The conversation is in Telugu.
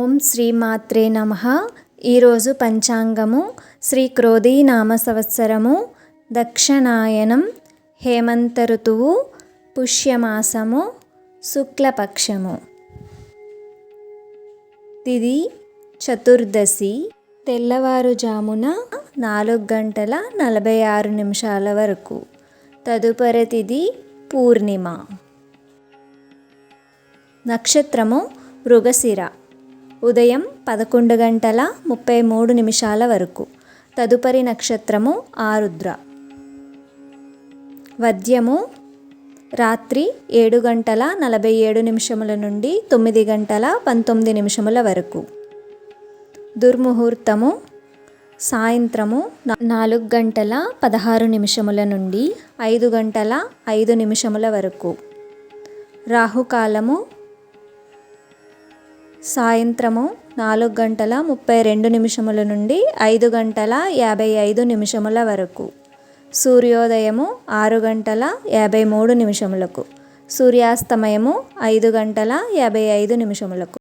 ఓం శ్రీమాత్రే నమ. ఈరోజు పంచాంగము శ్రీ క్రోధీ నామ సంవత్సరము దక్షిణాయనం హేమంత ఋతువు పుష్యమాసము శుక్లపక్షము. తిది చతుర్దశి తెల్లవారుజామున నాలుగు గంటల నలభై ఆరు నిమిషాల వరకు. తదుపరి తిది పూర్ణిమ. నక్షత్రము మృగశిర. ఉదయం పదకొండు గంటల ముప్పై మూడు నిమిషాల వరకు. తదుపరి నక్షత్రము ఆరుద్ర. వద్యము రాత్రి ఏడు గంటల నలభై ఏడు నిమిషముల నుండి తొమ్మిది గంటల పంతొమ్మిది నిమిషముల వరకు. దుర్ముహూర్తము సాయంత్రము నాలుగు గంటల పదహారు నిమిషముల నుండి ఐదు గంటల ఐదు నిమిషముల వరకు. రాహుకాలము సాయంత్రము నాలుగు గంటల ముప్పై రెండు నిమిషముల నుండి ఐదు గంటల యాభై ఐదు నిమిషముల వరకు. సూర్యోదయము ఆరు గంటల యాభై మూడు నిమిషములకు. సూర్యాస్తమయము ఐదు గంటల యాభై ఐదు నిమిషములకు.